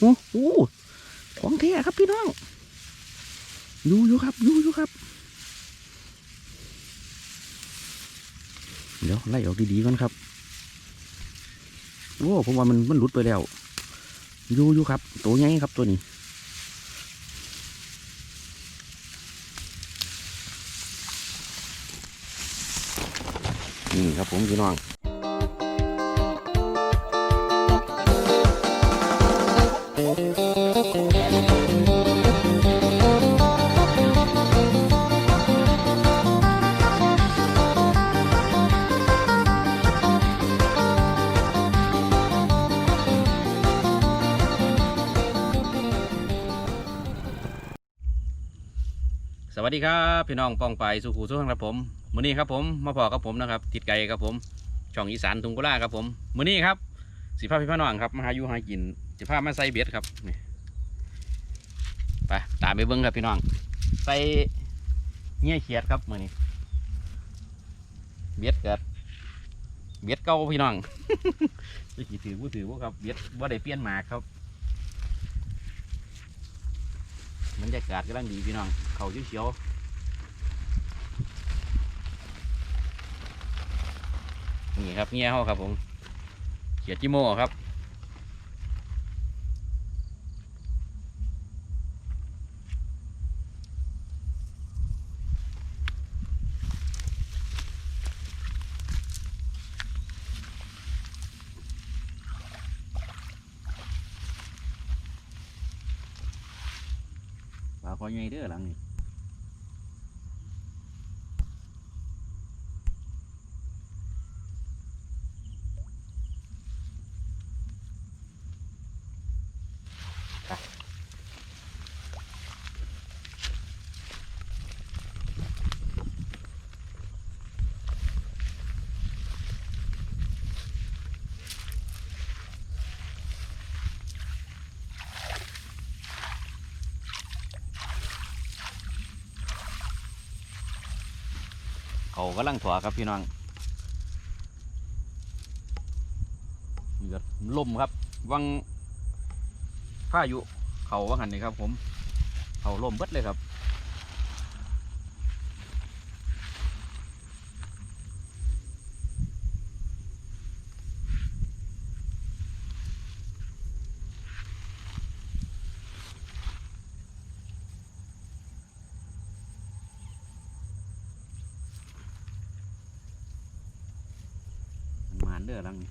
โอ้โหของแท้ครับพี่น้องอยู่อยู่ครับอยู่อยู่ครับ เดี๋ยวไล่ออกดีๆก่อนครับโอ้ผมว่ามันมันหลุดไปแล้วอยู่อยู่ครับ ตัวใหญ่ครับตัวนี้นี่ครับผมพี่น้อง วัสดีครับพี่น้องป้องไปสุขูสุขครับผมมื้อนี้ครับผมมาพอกับผมนะครับติดไก่ครับผมช่องอีสานทุงกุล่าครับผมมื้อนี้ครับสิพาพี่พี่น้องครับมาหาอยู่หากินสิพามาใส่เบ็ดครับนี่ไปตามไปเบิ้งครับพี่น้องใส่เงี้ยเขียดครับมื้อนี้เบ็ดเกิดเบ็ดเก่าพี่น้องจะกี่ถือผู้ถือว่าครับเบ็ดว่าได้เปลี่ยนหมากครับ บรรยากาศกำลังดีพี่น้อง เขาเขียวๆนี่ครับเงี้ยเขาครับผมเขียดจิโม่ครับ ปลาคอยใหญ่เด้อหลังนี่ เขากำลังถั่วครับพี่น้องเหลือดลมครับวังพายุเขาว่าหันนี่ครับ ผม เขาลมเบิดเลยครับ มานเด้อหลังนี่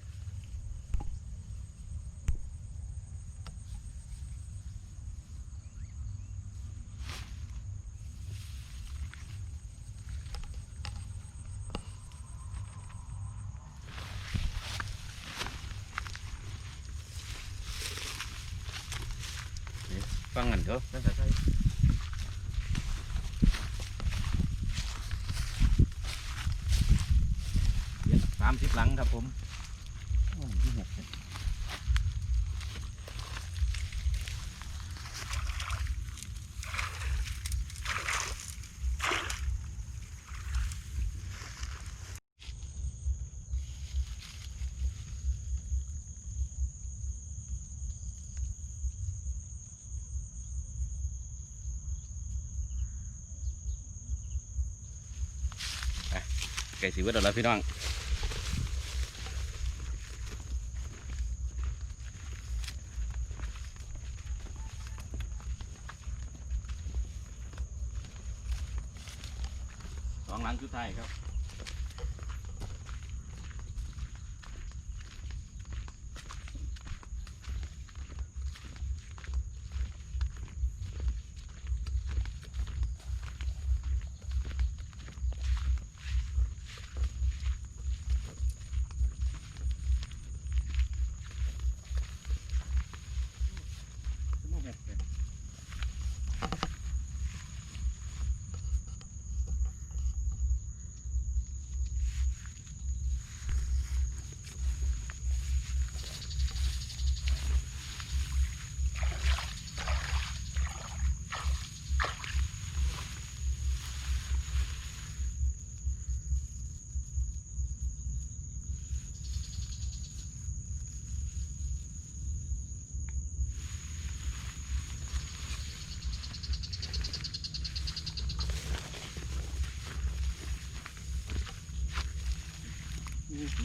เดี๋ยว ฟังกันเถอะภาษาไทยสามสิบหลังครับผมโอ้ยที่หกเลย ไก่สีเวิร์ดแล้วพี่น้อง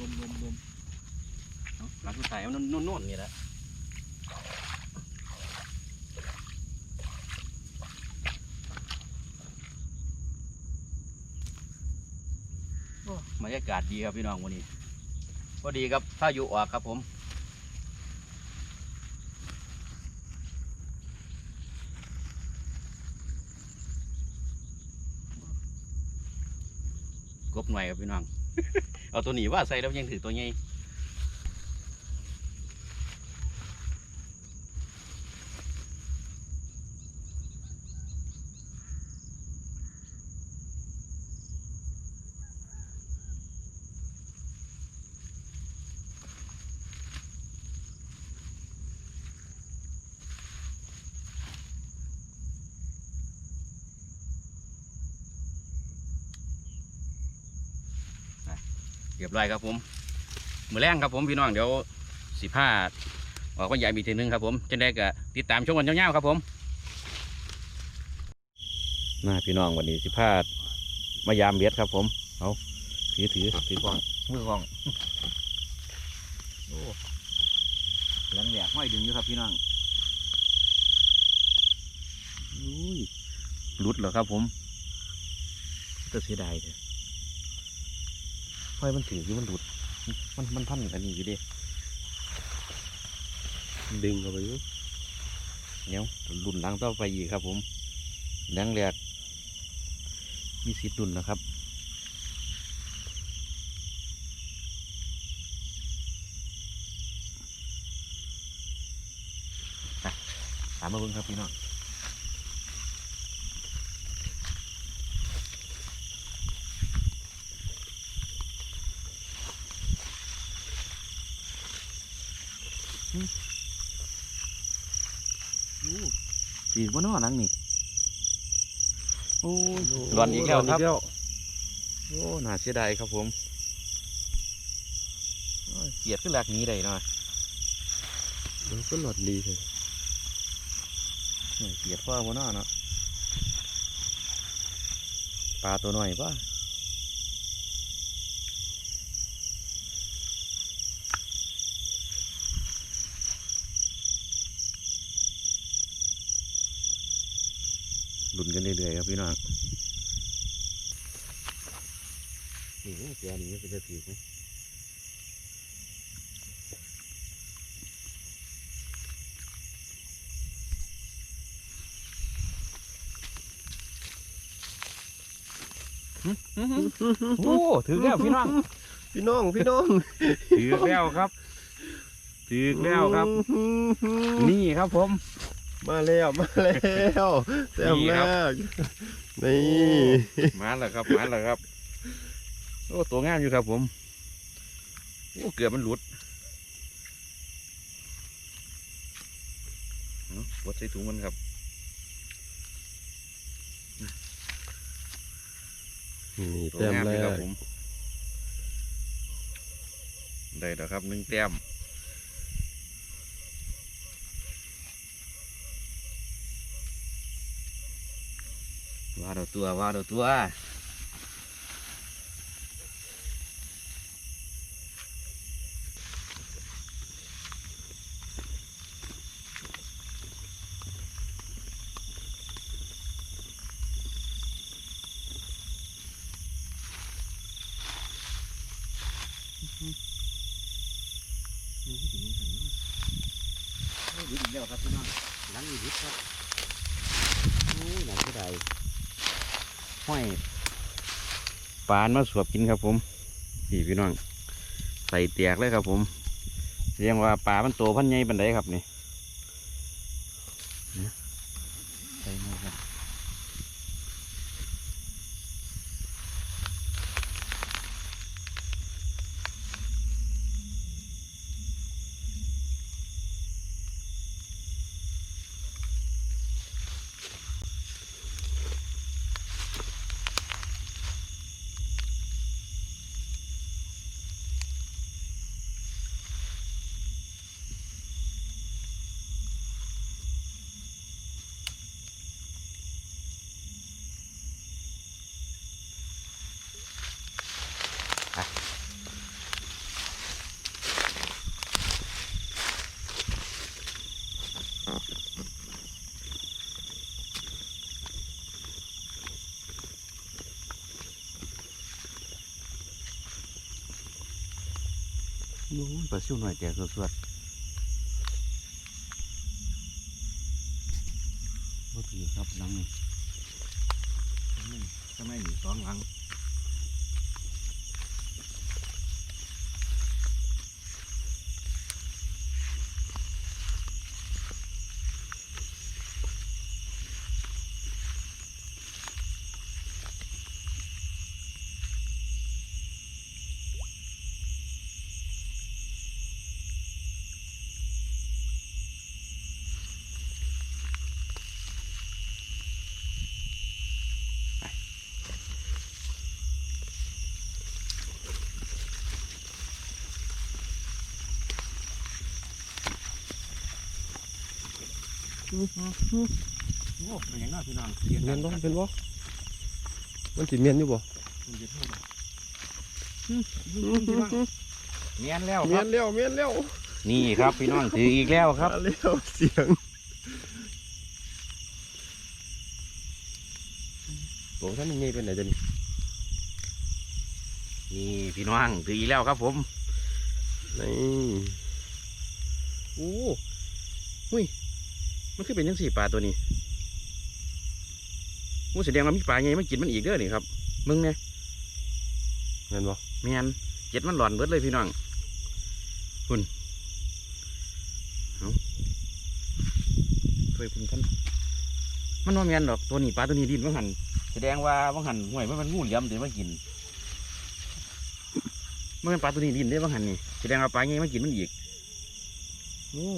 ลมลมลมเอาหลังสุดท้ายมันนุ่นๆนี่แหละโอ้บรรยากาศดีครับพี่น้องวันนี้พอดีครับพายุออกครับผมกบหน่อยครับพี่น้อง เอาตัวหนีว่าใส่แล้วยังถือตัวใหญ่ รียบร้อยครับผมมือแรงครับผมพี่น้องเดี๋ยวสิพาออกวันใหญ่มีทีนึงครับผมจะได้ก็ติดตามชมกันยาๆครับผมมาพี่น้องวันนี้สิพามายามเบียดครับผมเอาถือถือถือกล้องมือกล้องโอ้แหลงแหลกห้อยดึงอยู่ครับพี่น้องอุ้ยหลุดเหรอครับผมก็เสียดายเลย อยมันถืออยู่มันหลุดมันมันพันกันอยู่เดิดึงเข้าไปอยู่เนี้ยรุ่นหลังต่อไปอีกครับ ผมแรงแรกมีสิทธิ์รุ่นนะครับไปตามมาเบิ่งครับพี่น้อง สีบนนอหนังนี่โอ้ยหล่อนอีกแล้วครับหอนโอ้น่าเสียดายครับผมโอ้ยเกลียดขึ้นหลักหนี้ได้เนาะมันก็หลอดดีเลยเฮ้ยเกลียดพ่อบนนอเนาะปลาตัวน้อยป่ะ หลุนกันเรื่อยๆครับพี่น้องนี่เสียนี่เป็นจะถือไหมโอ้ถือแล้วพี่น้อง พี่น้องพี่น้องถือแล้วครับถือแล้วครับ นี่ครับผม มาแล้วมาแล้วแซ่บนี่มาครับกนี่มาแล้วครับมาแล้วครับโอ้ตัวงามอยู่ครับผมโอ้เกือบมันหลุดเอาวัดใส่ถุงมันครับนี่ตัวแต้มงามแรอยู่ครับกผมได้แล้วครับหนึ่งแต้ม ว่าเราตัวว่าเราตัว นี่ที่ถึงนี่ถึงนี่โอ้ยดิบอีกแล้วครับพี่น้องหลังอยู่ดิบครับโอ้ยหลังก็ได้ ห้อยปานมาสวบกินครับผมพี่พี่น้องใส่เตียกเลยครับผมเรียกว่าปลามันโตพันใหญ่ปันไดครับนี่ โอ้ยปลาซิวหน่อยแต่สวดๆบ่ถือครับหลังนี่ทำไมมีสองหลัง โอ้เป็นยังไงพี่น้องเสียงเมียนบ่เป็นบ่มันสิเมียนอยู่บ่เมียนแล้วคเมียรับนแล้วเมียนแล้วนี่ครับพี่น้องถืออีกแล้วครับมาแล้วเสียงโอ้ท่านนี่เป็นไหนจะนี่นี่พี่น้องถืออีกแล้วครับผมนี่โอ้หุ้ย มันคือเป็นยังสี่ปลาตัวนี้โอ้แสดงว่ามีปลาไงไม่กินมันอีกเด้อนี่ครับ มึงเนี่ยเมียนบ่แมนเจ็ดมันหลอนเบิดเลยพี่น้องคุณเอาช่วยคุณท่านมันว่าแมนดอกตัวนี้ปลาตัวนี้ดินว่าหันแสดงว่าว่าหันห่วยว่ามันงูเหลี่ยมเดี๋ยวมากินมันเป็นปลาตัวนี้ดินได้ว่าหันนี่แสดงว่าปลาไงมากินมันอีกโอ้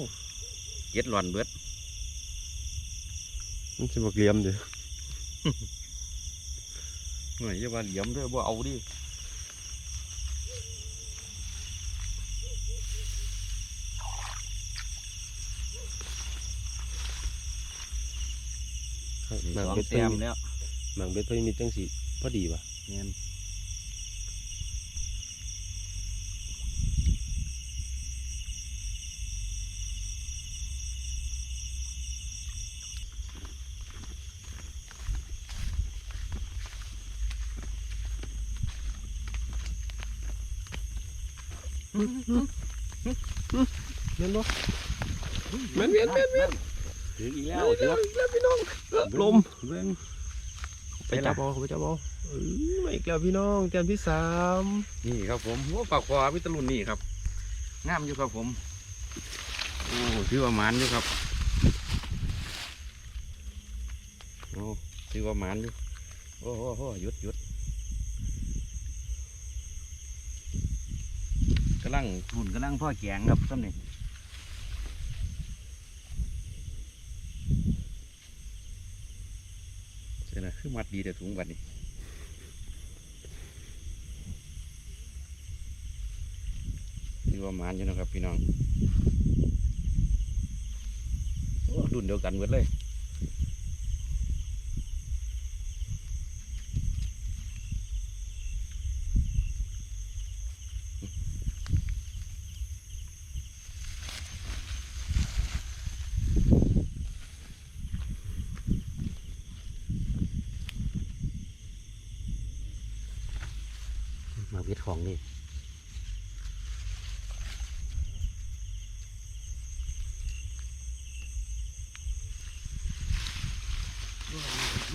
เจ็ดหลอนเบิด มันสิบ่เกลียมเด้อหน่วยจะว่าเหลี่ยมเด้อบ่เอาดิหนังสองเบ็ดแต้เพิ่มนแล้วหนังเบ็ดเพิ่นมีจังสีพอดีว่ะแมนเมีย นบ่เมียนเมียนเมียนเมียนถืออีกแล้แล้ววอีกแล้วอีกแล้วพี่น้องลมเบิ้งไปจับเอาไปจับเอาเออมาอีกแล้วพี่น้องเตียนที่สามนี่ครับผมโอ้ปากคอพิตาลุนนี่ครับงามอยู่ครับผมโอ้ถือว่าหมานอยู่ครับโอ้ถือว่าหมานอยู่โอ้โหโอ้โหหยุดหยุดกำลังหุ่นกำลังพ่อแกงครับซ้ำนี่เสียนะ คือมัดดีแต่ถุงบันนี้นี่ว่ามานอยู่นะครับพี่น้องโอ้รุ่นเดียวกันหมดเลยมาเวียดของนี่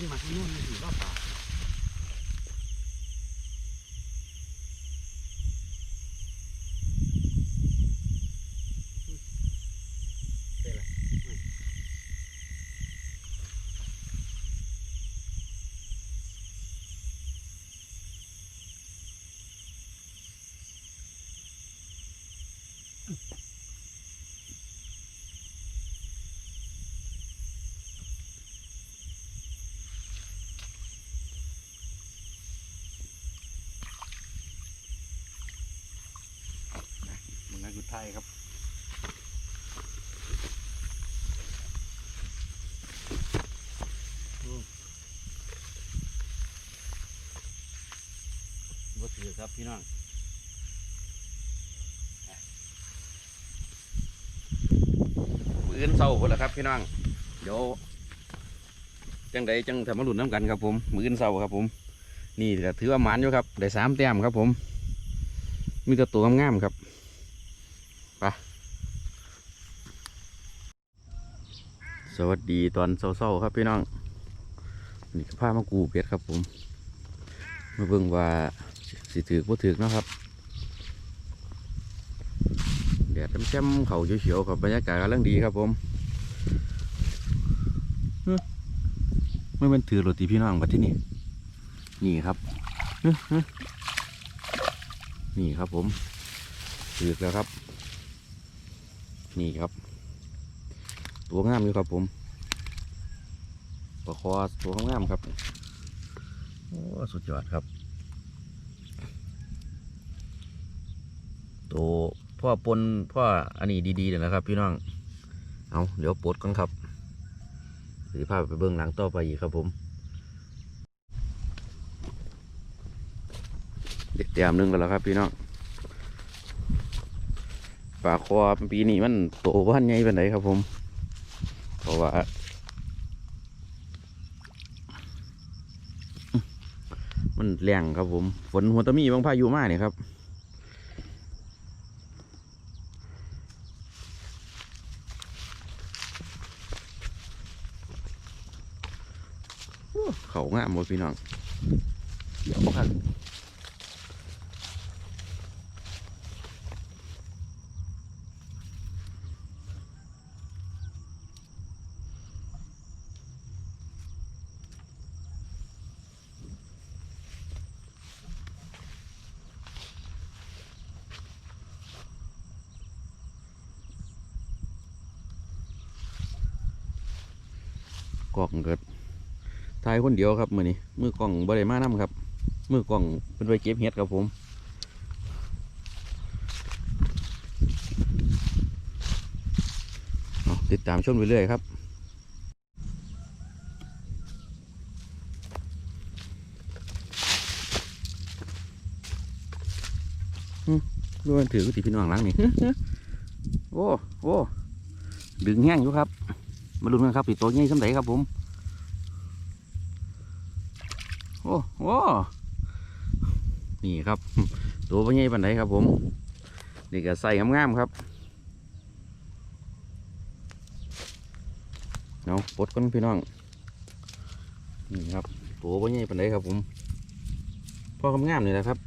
นี่มาที่นู่นนี่ถื อว่าป่ามันนั่นคือไทยครับบ่ถือครับพี่น้องมืออื่นเศร้าคนละครับพี่น้อง เดี๋ยวจังใดจังทำมาหลุนน้ำกันครับผม มืออื่นเศร้าครับผม นี่ก็ถือว่าหมานอยู่ครับ ได้สามแต้มครับผม มีแต่ตัวงามๆครับ วัสดีตอนเช้าๆครับพี่น้องนี่ก็พามากูเป็ดครับผมมาเบิ่งว่าสิถือบ่ถือนะครับแดดแจ่มๆเขาเฉียวๆครับบรรยากาศกำลังดีครับผมไม่เป็นถือโรตีพี่น้องมาที่นี่นี่ครับนี่ครับผมถือแล้วครับ นี่ครับ ตัวงามอยู่ครับผมปลาคอตัวงามๆครับโอ้สุดยอดครับตัวพ่อปนพ่ออันนี้ดีๆเลยนะครับ พี่น้อง เอาเดี๋ยวปลดก่อนครับหรือพาไปเบื้องหลังต่อไปอีกครับผมเด็กเตรียมหนึงกันแล้วครับพี่น้องปลาคอปีนี้มันโตว่านใหญ่เป็นไหนครับผมเพ ราะว่า มันแรงครับผม ฝนหัวตะมีบางพายุมากเนี่ยครับเขางามหมดพี่น้องเดี๋ยวครับ กล่องเกิดทายคนเดียวครับมือนี้มือกล่องบริมานํครับ มือกล่องเป็นไปเก็บเห็ดครับผมติดตามชมไปเรื่อยๆครับดูมันถือกุฏิพี่น้องล้างนี่โอ้โอ้ดึงแห้งอยู่ครับ มาลุ้นกันครับปีตัวใหญ่สำไหนครับผมโอ้โอ้นี่ครับ ตัวพ่อใหญ่ปันไหนครับผมนี่ก็ใส่งามๆครับเอาะปลดก่อนพี่น้องนี่ครับตัวพ่อใหญ่ปันไหนครับผมพ่อกำงามนี่แหละครับ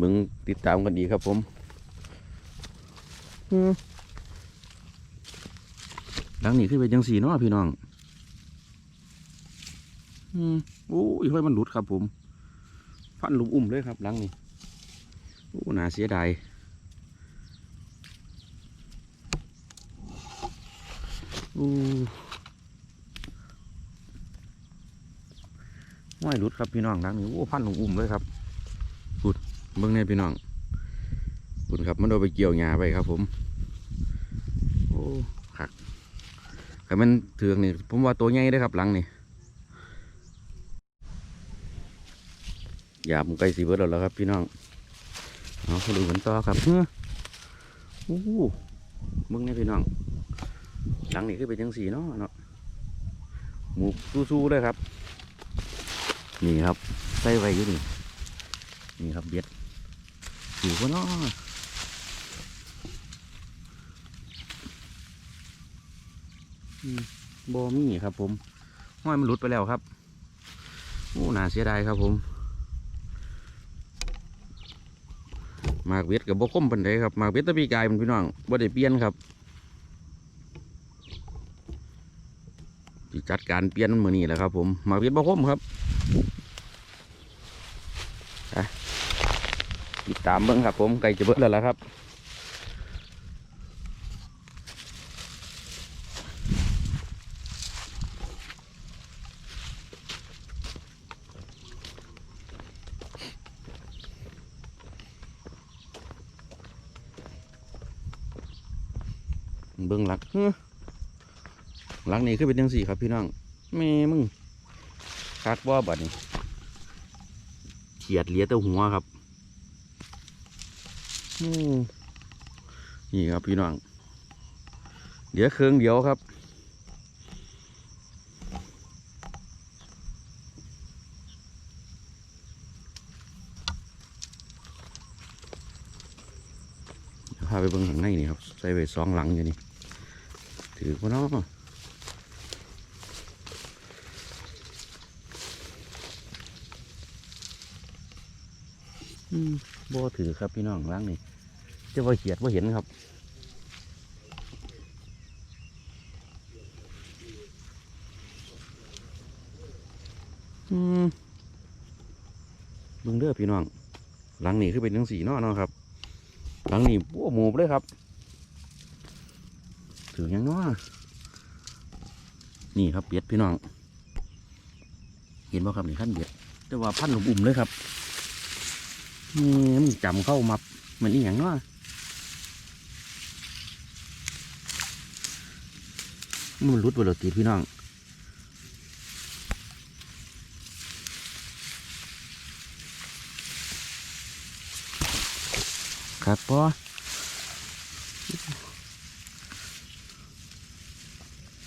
มึงติดตามกันดีครับผมอืม หลังนี้ขึ้นไปจังสีเนาะพี่น้อง อืมโอ้ยเฮ้ยมันหลุดครับ ผมฟันลุมอุ้มเลยครับหลังนี้โอ้หน่าเสียดายโอ้ไม่หลุดครับพี่น้องหลังนี้โอ้ฟันลุมอุ้มเลยครับพูดเบิ่งเนี่ยพี่น้องพูดครับมันโดนไปเกี่ยวหญ้าไปครับ ผม โอ้ขัก แต่มันเถืองนี่ผมว่าตัวใหญ่เด้ครับหลังนี่ยามใกล้สีเบิดแล้วครับพี่น้องเอาเขาดูกันต่อครับเฮ้อโอ้มึงนี่พี่น้องหลังนี้คือเป็นจังสีเนาะเนาะหมูสู้ๆเลยครับ นี่ครับใส่ไว้อยู่นี่นี่ครับเบ็ดอยู่ก็เนาะอืม บอมี่ครับ ผมห้อยมันหลุดไปแล้วครับโอ้น่าเสียดายครับผมหมากเวทกับบกคมปันไดครับหมากเวทตะปีกายมันพี่น้องบ่ได้เปลี่ยนครับจัดการเปลี่ยนมือนี้แหละครับ ผมหมากเวทบกคมครับติดตามเบิ้งครับ ผมไก่จะเบิ้งแล้วละครับเบิ้ง หลังนี้คือเป็นยังสี่ครับพี่น้องแม่มึงคักว่าบัดนี้เขียดเลี้ยแต่หัวครับนี่ครับพี่น้องเดี๋ยวเครื่องเดียวครับพาไปเบิ่งข้างในนี่ครับใส่ไว้สองหลังอยู่นี่ ถือปะเนาะอืมบ่ถือครับพี่น้องล้างนี่จะว่าเขียดว่าเห็นครับอืมเบิ่งเด้อพี่น้องหลังนี้คือเป็นทั้งสีเนาะเนาะครับ หลังนี้โอ้หมูบเลยครับ ถือยังเนาะนี่ครับเบียดพี่น้อง เห็นบ่ครับนี่ขั้นเบียดแต่ว่าพันหลุมอุ่มเลยครับนี่มันจำเข้ามับเหมือนอีหยังเนาะมันรุดไปเลยตีพี่น้องครับพอ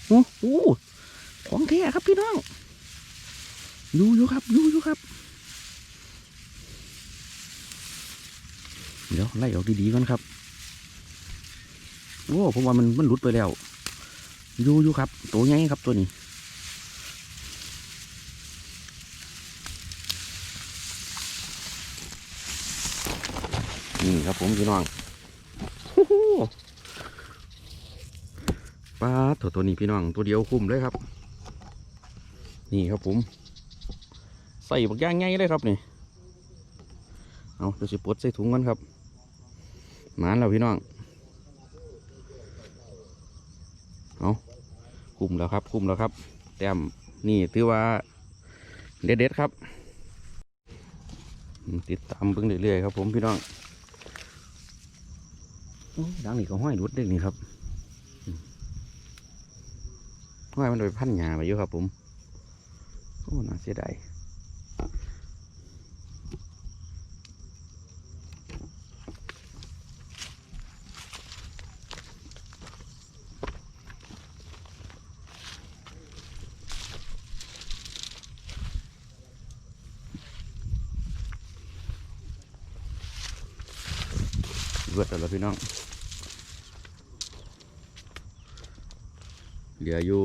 โอ้ของแท้ครับพี่น้องอยู่อยู่ครับอยู่อยู่ครับ เดี๋ยวไล่ออกดีๆก่อนครับโอ้ผมว่ามันมันหลุดไปแล้วอยู่อยู่ครับ ตัวใหญ่ครับตัวนี้นี่ครับผมพี่น้องโอ้โห ปลาตัวตัวนี้พี่น้องตัวเดียวคุ้มเลยครับ นี่ครับผม ใส่บักย่างไงเลยครับนี่เอาจะสิปลดใส่ถุงกันครับหมานแล้วพี่น้องเอาคุ้มแล้วครับ คุ้มแล้วครับ แต้มนี่ถือว่าเด็ดๆครับ ติดตามเบิ่งเรื่อยๆครับผมพี่น้องอดังนี่ก็ห้อยรุดเด็กนี่ครับ ห้อยมันโดยพันหยาไปอยู่ครับผมโอ้น่าเสียดายเบิดแล้วพี่น้อง เหลืออยู่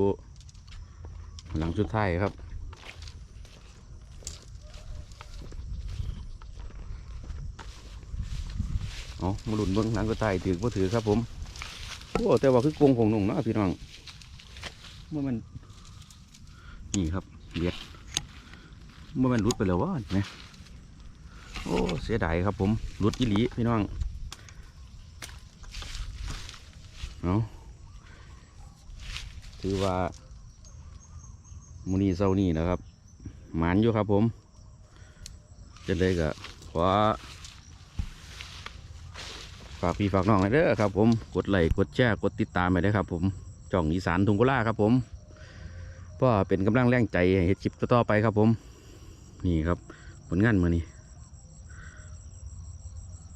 หลังสุดท้ายครับ เอามาหลุนเบิ้งหลังสุดท้ายถือบ่ถือครับผมโอ้แต่ว่าคือกงของหนุ่งนะพี่น้องเมื่อมัน นี่ครับเบียดเมื่อมันหลุดไปแล้ววะเนี่ยโอ้ เสียดายครับผมหลุดอีหลีพี่น้อง เอา ถือว่ามูนีเศร้านี่นะครับหมานอยู่ครับผมจะเลยก็ขอฝากพี่ฝากน้องให้เด้อครับ ผมกดไลค์กดแชร์กดติดตามไปได้ครับ ผมจ่องอีสานทุงกุล่าครับ ผมเพื่อเป็นกำลังแรงใจให้เฮ็ดคลิปต่อไปครับ ผม นี่ครับผลงานมือนี้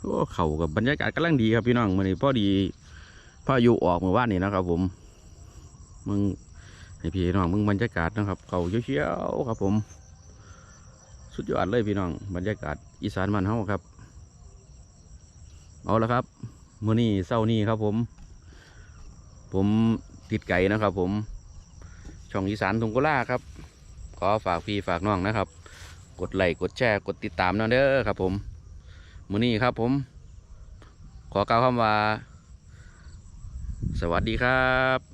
โอ้เข่ากับบรรยากาศกำลังดีครับพี่น้องมือนี้พอดีพายุออกเมื่อวานนี้นะครับ ผม มึงให้พี่น้องมึงบรรยากาศนะครับเขาเชียวๆครับผม สุดยอดเลยพี่น้องบรรยากาศอีสานบ้านเฮาครับ เอาละครับมื้อนี้เศร้านี้ครับผม ผมติดไก่นะครับ ผม ช่องอีสานทุงกุล่าครับ ขอฝากพี่ฝากน้องนะครับ กดไลค์กดแชร์กดติดตามนะเด้อครับ ผมมื้อนี้ครับผม ขอกล่าวคำว่า สวัสดีครับ